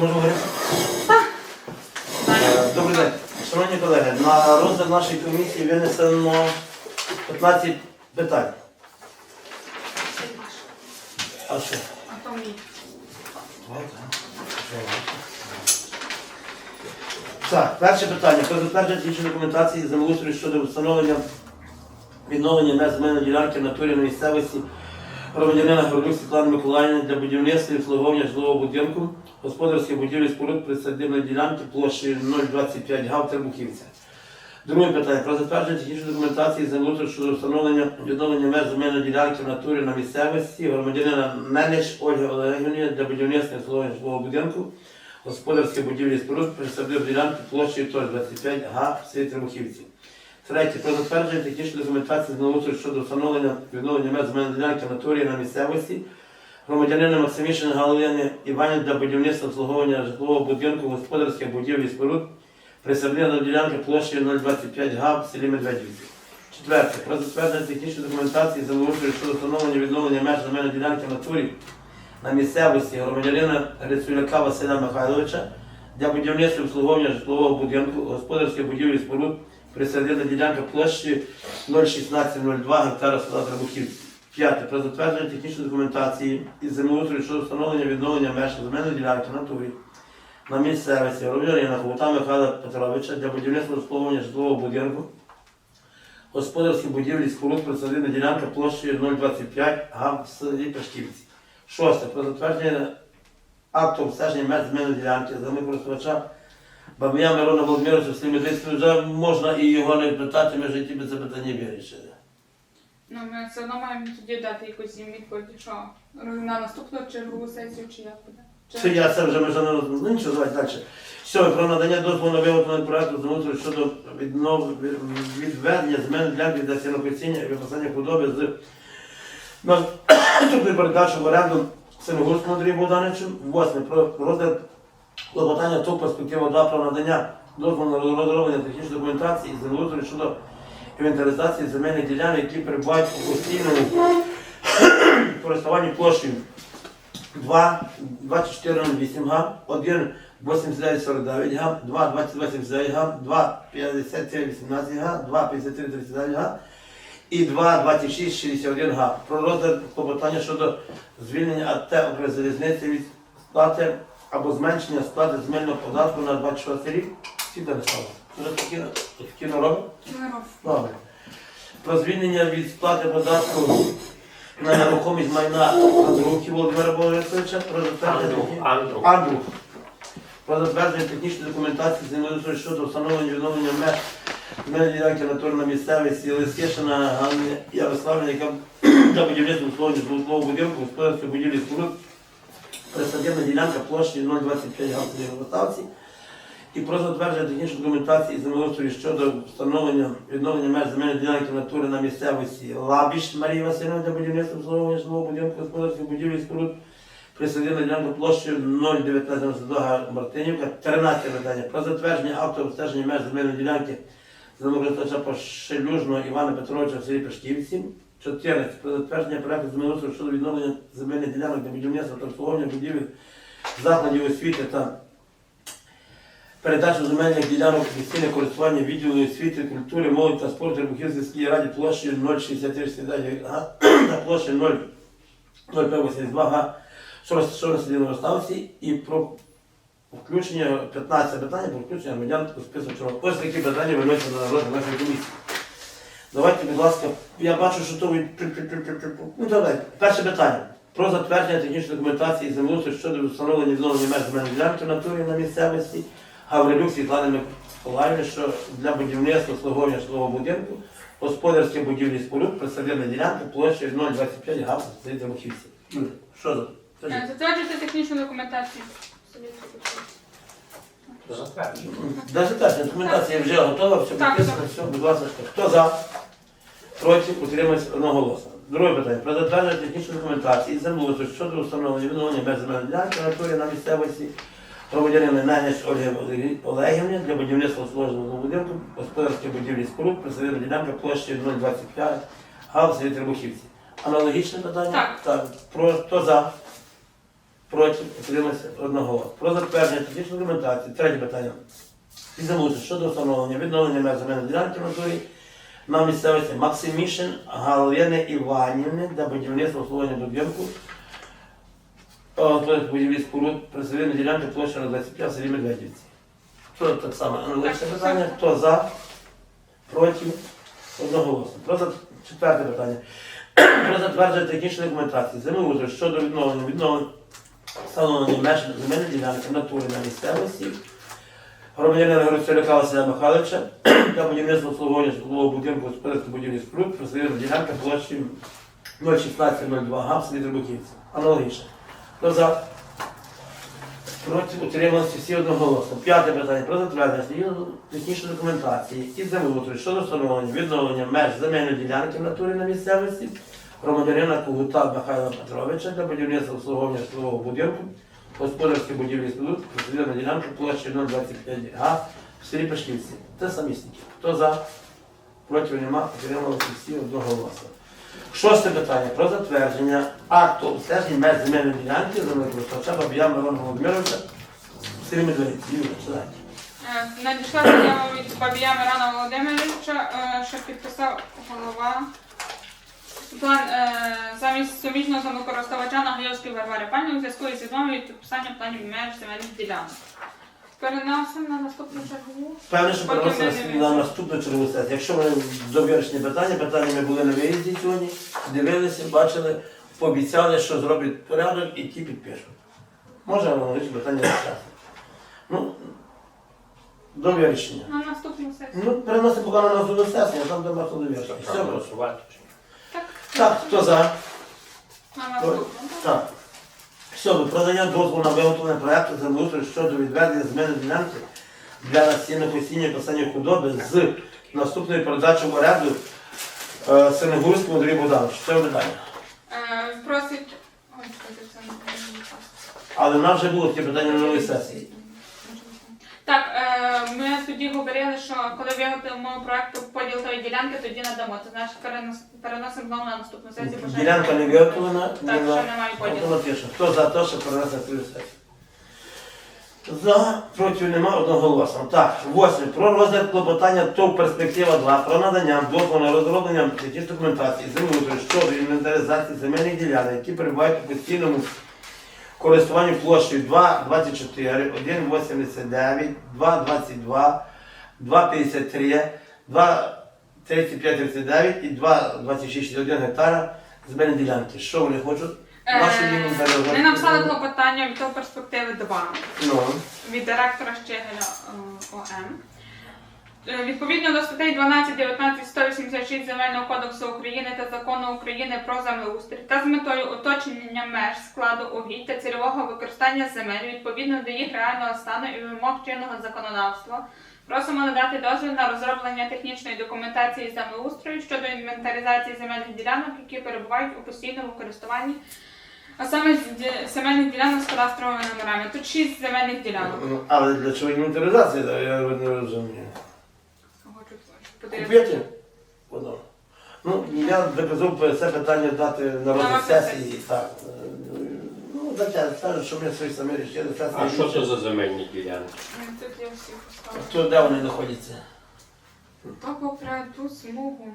Можемо говорити? Е, Добрий день. Шановні колеги, на розгляд нашої комісії винесено 15 питань. А що? А то мій. Так, перше питання. Про затвердження технічної документації землеустрою щодо встановлення відновлення меж земельної ділянки в натурі на місцевості громадянина Городюк Світлани Миколаївни для будівництва і обслуговування житлового будинку, господарських будівлі споруд присадибної ділянки площею 025 га в Тербухівця. Друге питання. Про затвердження технічної документації землеустрою щодо встановлення відновлення меж земельної ділянки в натурі на місцевості громадянина Неліч Ольги Олегівни для будівництва обслуговування житлового будинку, господарські будівлі споруд присадибної ділянки площею теж 25 га в селі Тербухівці. Третє. Про затвердження технічної документації землеустрою щодо встановлення відновлення меж земельної ділянки на місцевості громадянина Максимішин Галини Іванів для будівництва обслуговування житлового будинку, господарських будівель і споруд присадибної ділянки площею 025 га в селі Медведівці. Четверте. Про затвердження технічної документації землеустрою щодо встановлення відновлення меж земельної ділянки натурі на місцевості громадянина Грицюляка Василя Михайловича для будівництва обслуговування житлового будинку, господарських будівель і споруд присадибна ділянка площі 01602 гектара села Требухівці. П'яте. Про затвердження технічної документації із землеустрою щодо встановлення відновлення меж земельної ділянки натурі на місцевості громадянина Ховута Михайла Петровича для будівництва і обслуговування житлового будинку, господарські будівлі споруд присадибна ділянка площею 025 га в селі Пешківці. Шосте. Про затвердження акту обстеження меж земельної ділянки землекористувача Бабія Мирона Володимировича в селі Медведському вже можна і його не питати, ми вже ті би це питання вирішили. Ну, ми все одно маємо тоді дати якусь їм відповідь, що на наступну чергову сесію чи як буде. Чи- Це я це вже вже не роз- ну, нічого давайте далі. Сьоме про надання дозволу на виготовлення проекту землеустрою щодо віднов... відведення ділянки для сінокосіння і випасання худоби з наступної передачі в оренду Синогурському Андрію Богдановичу. Восьме про розгляд клопотання ТОП перспектива 2 про надання дозволу на розроблення технічної документації і землеустрою щодо інвентаризації земельних ділянок, які перебувають у постійному користуванні площею 2, 2408 га, 1, 8949 га, 2, 2279 га, 2, 5718 га, 2, 5339 га і 2, 2661 га. Про розгляд клопотання щодо звільнення АТ Укрзалізниці від сплати або зменшення сплати земельного податку на 26 рік. Всі? Вже такі, такі робить? Добре. Про звільнення від сплати податку на нерухомість майна Андрухи Володимира Борисовича, про затвердження Андру. Про затвердження технічної документації землеустрою щодо встановлення відновлення меж земельної ділянки натурна місцевості Лискишина Ганни Ярославівни, яка для будівництва условень житлового будинку, господарської будівлі споруд, присадибна ділянка площею 025 га в Ставці. І про затвердження технічної документації землеустрою щодо встановлення відновлення меж земельної ділянки натури на місцевості Лабіш Марії Васильівни для будівництва обслуговування житлового будинку господарських будівлі і споруд присадибна ділянка площею 01992 Мартинівка. 13 питання. Про затвердження акту обстеження меж земельної ділянки землекористувача Пошелюжного Івана Петровича в селі Пешківці. 14. Про затвердження проекту землеустрою щодо відновлення земельних ділянок для будівництва та обслуговування будівель закладів освіти та передачу земельних ділянок постійне користування відділу освіти, культури, молоді та спорту Рибухівській раді площею 063 га на площі 0,82 га, що розташована селі Новоставці, і про включення 15 питання про включення громадян у список чого. Ось такі питання виносять на розгляд нашої комісії. Давайте, будь ласка, я бачу, що то ви. Ну, давай. Перше питання. Про затвердження технічної документації землеустрою щодо встановлення відновлення меж земельної ділянки в натурі на місцевості Гаврилюк Світлани Миколаївни, що для будівництва обслуговування житлового будинку, господарські будівлі споруд, присадибна ділянка площею 0,25 га Тимохівці. Юля, Що за? Скажи. Е, Затверджуйте технічну документацію. Навіть так, документація вже готова, все підписано, все, будь ласка, хто за, проти, утримується одноголосно. Друге питання. Про затвердження технічної документації землеустрою щодо встановлення відновлення без земельної ділянки території на місцевості громадянина Ненець Ольги Олегівни для будівництва сложного будинку, господарські будівлі споруд, присадибна ділянка площею 025 га в селі Требухівці. Аналогічне питання? Так. Так. Про, хто за? Проти? Утримався? Одноголосно. Про затвердження технічної документації. Третє питання. І замовити щодо встановлення відновлення земельної ділянки натурі на місцевості Максимішин Галини Іванівни для будівництва обслуговування будинку Тобто будівлі споруд присадибна ділянка площа на 25 в селі Медведівці. Що так само? Аналогічне питання. Хто за? Проти? Одноголосно. Про за- четверте питання. Про затвердження технічної документації. Землеустрою щодо відновлення відновлення встановлення меж земельної ділянки в натурі на місцевості. Громадянина Грицюляка Василя Михайловича для будівництва обслуговування житлового будинку господарської будівлі споруд присадибна ділянка площі 01602 га в селі Требухівці. Аналогічно. Хто за? Проти утрималися всі одноголосно. П'яте питання про затвердження технічної документації і землеустрою щодо встановлення відновлення меж земельної ділянки в натурі на місцевості громадянина Кугута Михайла Петровича для будівництва обслуговування житлового будинку, господарські будівлі споруд, присадибна ділянка площі 025 га в селі Пашківці. Це самісники. Хто за? Проти нема, утрималися всі одноголосно. Шосте питання про затвердження акту обстежень меж земельної ділянки землекористувача Бабія Мирона Володимировича в селі Медведиці. Юрій, читайте. Надійшла заява від Бабія Мирона Володимировича, е, що підписав голова. План е, замість суміжного самокористувача Нагайовської Варвари Пані у зв'язку із відмовою від підписання планів меж земельних ділянок. Переносимо на наступну чергу. Певне, що Поки переносимо ми не на наступну чергову сесію. Якщо вони до вирішення питання, питання ми були на виїзді сьогодні, дивилися, бачили, пообіцяли, що зроблять порядок і ті підпишуть. Може, аналогічне питання часу. Ну, до вирішення. На наступну сесію. Ну, переносимо поки на наступну сесію, а там де до вирішення. Все, голосувати. Так, хто за? на. Так. Сьоме. Про надання дозволу на виготовлення проекту землеустрою щодо відведення земельної ділянки для настійного постійного писання худоби з наступною передачею в оренду е, Синегурському Андрію Богдановичу. Це питання. Е, Просить. Ой, це не. Але в нас вже було таке питання на новій сесії. Ми тоді говорили, що коли виготовимо проекту поділ тої ділянки, тоді надамо. Це значить перенос- переносимо знову на наступну сесію. бо ще- Ділянка не виготовлена, Так, ще немає поділу. автоматично. Хто за те, що перенесе цю сесію? За, проти нема одноголосно. Так, восьме. Про розгляд клопотання ТОВ перспектива 2 про надання дозволу на розроблення технічної документації землеустрою щодо інвентаризації земельних ділянок, які перебувають у постійному користуванні площею 2,24, 1,89, 2,22, 2,53, 2,35,39 і 2,26,1 гектара земельної ділянки. Що вони хочуть? Нашу Е, їм зараз- Вони написали клопотання від того перспективи 2 Ну, від директора Щегеля е, ОМ. Е, Відповідно до статей 12, 19, 186 Земельного кодексу України та закону України про землеустрій та з метою уточнення меж складу угідь та цільового використання земель відповідно до їх реального стану і вимог чинного законодавства. Просимо надати дозвіл на розроблення технічної документації землеустрою щодо інвентаризації земельних ділянок, які перебувають у постійному користуванні, а саме земельних ділянок з кадастровими номерами. Тут шість земельних ділянок. ну, але для чого інвентаризація, я не розумію. Купити? Воно. Ну, я доказав це питання дати на На розгляд розгляд сесії. Так. Ну, дайте, скажуть, що ми свої самі рішили. А що це за земельні ділянки? Тут я всі поставила. Де вони знаходяться? То попри ту смугу.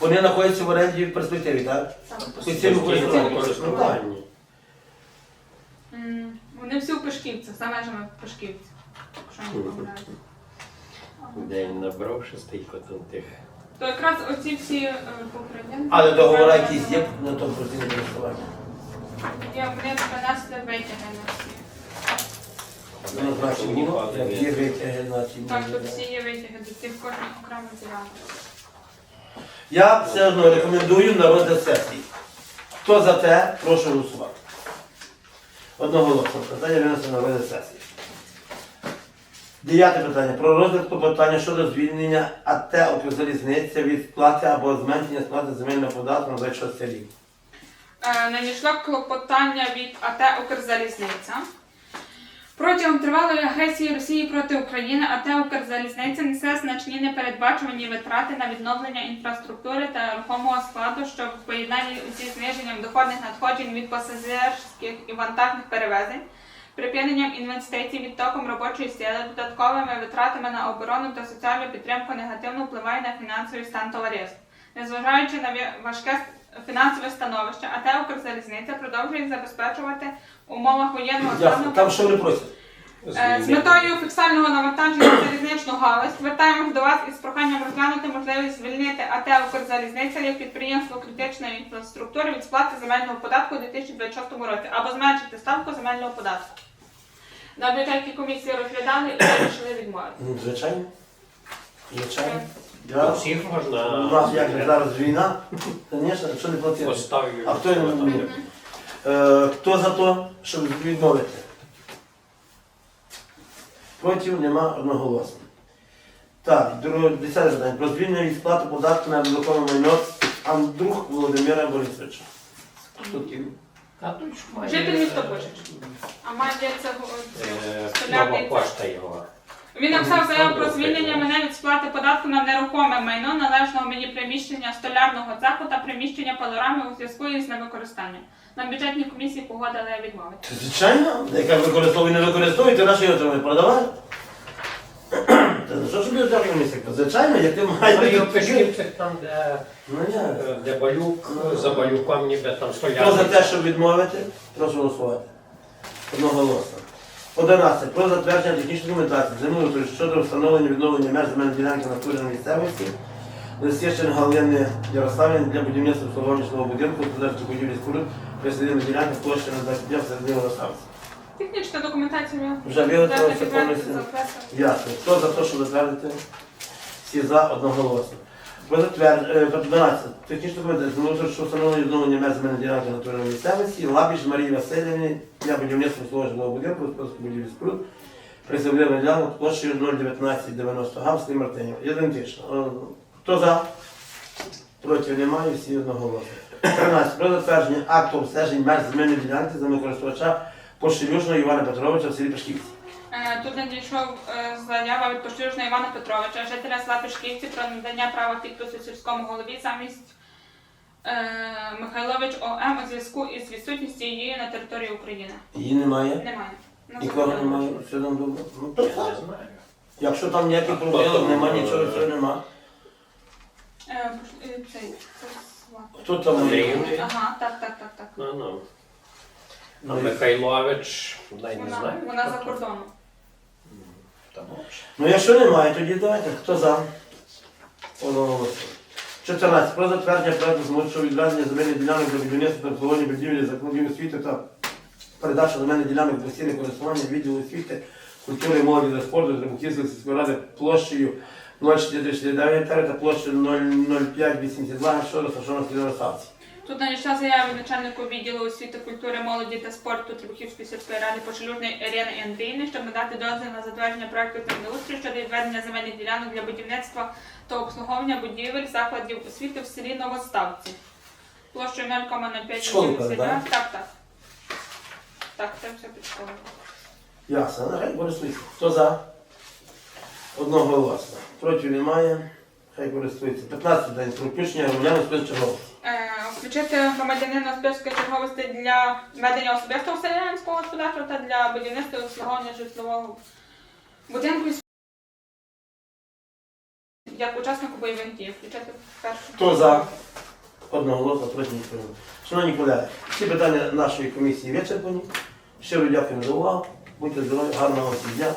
Вони знаходяться в оренді в перспективі, так? М, Вони всі у Пешківцях, за межами Пешківців. Якщо не помиляюсь. День набрав шестийко там тих. То якраз оці всі е, попередні. Але договори якісь є на тому користування. Є, вони принесли витяги на всі. Ну, значить, ну, витяги, значить. Так, ні, тут всі є витяги, до цих кожних окремо ділянок. Я все одно рекомендую на розгляд сесії. Хто за те, прошу голосувати. Одноголосно. Питання винесено на розгляд сесії. Дев'яте питання. Про розгляд клопотання щодо звільнення АТ «Укрзалізниця» від сплати або зменшення сплати земельного податку на 26 рік. Е, надійшло клопотання від АТ Укрзалізниця Протягом тривалої агресії Росії проти України АТ «Укрзалізниця» несе значні непередбачувані витрати на відновлення інфраструктури та рухомого складу, що в поєднанні зі зниженням доходних надходжень від пасажирських і вантажних перевезень, припиненням інвестицій, відтоком робочої сили, додатковими витратами на оборону та соціальну підтримку негативно впливає на фінансовий стан товариства. Незважаючи на важке фінансове становище, АТ «Укрзалізниця» продовжує забезпечувати в умовах воєнного стану Там що вони просять? Е, З метою фіксального навантаження на залізничну галузь звертаємось до вас із проханням розглянути можливість звільнити АТ «Укрзалізниця» як підприємство критичної інфраструктури від сплати земельного податку у 2026 році або зменшити ставку земельного податку. На бюджетній комісії розглядали і вирішили відмовити. Ну, Звичайно. Звичайно. До Я... всіх У можна нас як зараз війна, звісно, якщо не платити. поставити. А хто не буде? Е, Хто за те, щоб відмовити? Проти нема одноголосно. Так, друге, десяте питання. Про звільнення від сплати податку на нерухоме майно Андрух Володимира Борисовича. Тут є. А тут ж має... Житель міста. А має це Е, столярний пошта його. Він написав заяву про звільнення мене від сплати податку на нерухоме майно належного мені приміщення столярного цеху та приміщення панорами у зв'язку із невикористанням. На бюджетній комісії погодили відмовити. Це Звичайно, яка використовує, не використовує, ти наш його треба продавати. Та що ж буде так місце? Звичайно, як ти маєш там, де, Ну я. е, де балюк, за балюком ніби там Хто за стояли. те, щоб відмовити, прошу голосувати. Одноголосно. 11. Про затвердження технічної документації землеустрою щодо встановлення відновлення меж земельної ділянки на на місцевості. Лисєщин Галини Ярославівни для будівництва житлового будинку, господарчих будівлі споруд, присадибна ділянка площа на 25 середини Ярославці. Технічна документація Вже підтвердити повністю. Ясно. Хто за те, щоб затвердити? Всі за одноголосно. Про затвердження 12. Технічна документація землеустрою, що встановлення відновлення меж земельної ділянки натурної місцевості. Лабіж Марії Васильівні для будівництва свого жилого будинку, господарської будівлі споруд. Присадибна ділянка площею 01990 га в Мартинів. Ідентично. Е, Хто за? Проти немає, всі одноголосно. 13. Про затвердження акту обстежень меж земельної ділянки землекористувача Пошелюжного Івана Петровича в селі Пашківці. Е, Тут надійшов е, заява від Поштюжного Івана Петровича, жителя села Пешківці про надання права підпису сільському голові замість е, Михайлович ОМ у зв'язку із відсутністю її на території України. Її немає. Немає. Нікого немає, все там добре. Ну, Я то не знаю. Якщо там ніяких проблем немає, нічого цього нема. Хто там Ага, так, так, так, так. Ну, ну. А Ну, і- Михайлович, дай не Вона, знаю. вона за кордоном. Та може. Ну, якщо немає, тоді давайте. Хто за? Одноголосно. 14. Про затвердження проекту змовчого відведення земельних ділянок для будівництва та обслуговування будівлі закладів освіти та передачу земельних ділянок постійне користування відділу освіти, культури, молоді та спорту Требухівської сільської ради площею 0,469 гектари та площею 0,0582 що розташовано в Ставці. Тут надійшла заява начальнику відділу освіти, культури, молоді та спорту Трибухівської сільської ради Почелюжної Ірини Андріївни, щоб надати дозвіл на затвердження проекту землеустрою щодо відведення земельних ділянок для будівництва та обслуговування будівель закладів освіти в селі Новоставці. Площею 0,05 Школу, відділу так? Так, так. Це все під школою. Ясно, нехай користується. Хто за? Одноголосно. Проти немає. Хай користується. 15 день про включення громадян список черговості. Е, Включити громадянина списку черговості для ведення особистого селянського господарства та для будівництва і обслуговування житлового будинку як учаснику бойових дій. Включити першу. Хто за? Одноголосно проти ніхто. Шановні колеги, всі питання нашої комісії вичерпані. Щиро дякую за увагу. Будьте здорові, гарного всім дня.